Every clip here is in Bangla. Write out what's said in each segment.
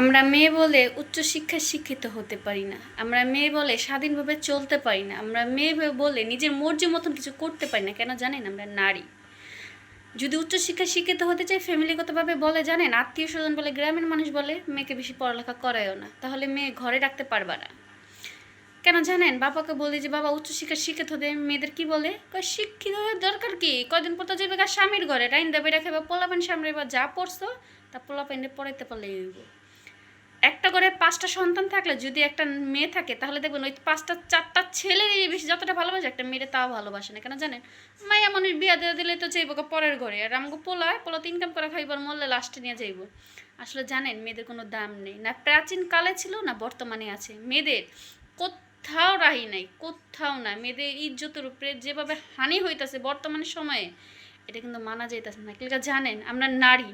আমরা মেয়ে বলে উচ্চশিক্ষায় শিক্ষিত হতে পারি না। আমরা মেয়ে বলে স্বাধীনভাবে চলতে পারি না। আমরা মেয়ে বলে নিজের মর্জি মতন কিছু করতে পারি না। কেন জানেন? আমরা নারী। যদি উচ্চশিক্ষায় শিক্ষিত হতে চাই, ফ্যামিলিগতভাবে বলে, জানেন আত্মীয় স্বজন বলে, গ্রামের মানুষ বলে, মেয়েকে বেশি পড়ালেখা করায়ও না। তাহলে মেয়ে ঘরে রাখতে পারবা না। কেন জানেন? বাবাকে বলি যে, বাবা উচ্চশিক্ষা শিক্ষিত হতে মেয়েদের কি বলে? শিক্ষিত হওয়ার দরকার কি? কয়দিন পর তো যাবে স্বামীর ঘরে। টাইন দেবে রেখে বা পোলাপেন সামনে বা যা পড়ছো, তা পোলাপেন্ডে পড়াইতে পারলে একটা করে পাঁচটা সন্তান থাকলে যদি একটা মেয়ে থাকে, তাহলে দেখবেন ওই পাঁচটা, চারটা ছেলে বেশি যতটা ভালোবাসে, একটা মেয়েরে তাও ভালোবাসে না। কেন জানেন? মাইয়া মানুষ বিয়া দিয়ে দিলে তো যাইব গা পরের ঘরে। আর আমাকে পোলা পোলা ইনকাম করে খাইবার মরলে লাস্টে নিয়ে যাইব। আসলে জানেন, মেয়েদের কোনো দাম নেই। না প্রাচীন কালে ছিল, না বর্তমানে আছে। মেয়েদের কোথাও রাহি নাই, কোথাও না। মেয়েদের ইজ্জতের উপরে যেভাবে হানি হইতাছে বর্তমান সময়ে, এটা কিন্তু মানা যাইতেছে না। কিলকা জানেন, আমরা নারী।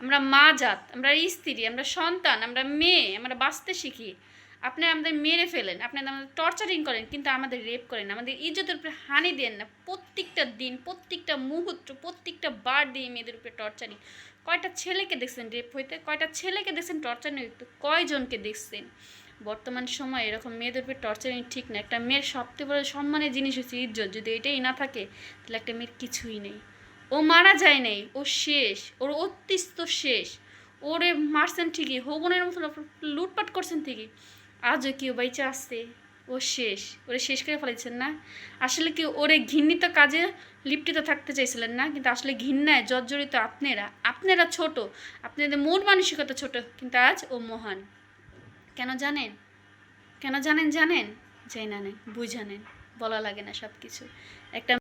আমরা মা জাত, আমরা স্ত্রী, আমরা সন্তান, আমরা মেয়ে, আমরা বাঁচতে শিখি। আপনি আমাদের মেরে ফেলেন আপনি আমাদের টর্চারিং করেন, কিন্তু আমাদের রেপ করেন আমাদের ইজ্জতের উপরে হানি দেন না। প্রত্যেকটা দিন, প্রত্যেকটা মুহূর্ত, প্রত্যেকটা বার দিয়ে মেয়েদের উপরে টর্চারিং কয়টা ছেলেকে দেখছেন রেপ হইতে? কয়টা ছেলেকে দেখছেন টর্চারিং হইতে? কয়জনকে দেখছেন? বর্তমান সময়ে এরকম মেয়েদের উপরে টর্চারিং ঠিক না। একটা মেয়ের সবথেকে বড় সম্মানের জিনিস হচ্ছে ইজ্জত। যদি এটাই না থাকে, তাহলে একটা মেয়ের কিছুই নেই। ও মারা যায় নাই, ও শেষ, ওর অতিস্ত শেষ। ওরে মারছেন ঠিকই, হবনের মতো লুটপাট করছেন ঠিকই। আজও কেউ বাইচে আসছে, ও শেষ, ওরে শেষ করে ফেলেছেন না? আসলে কি ওরে ঘৃণিত কাজে লিপ্টিত থাকতে চাইছিলেন না? কিন্তু আসলে ঘৃণায় জর্জরিত আপনারা আপনারা ছোট, আপনাদের মন মানসিকতা ছোট, কিন্তু আজ ও মহান। কেন জানেন? কেন জানেন জানেন? যাই না নেন বুঝানেন বলা লাগে না সব কিছু একটা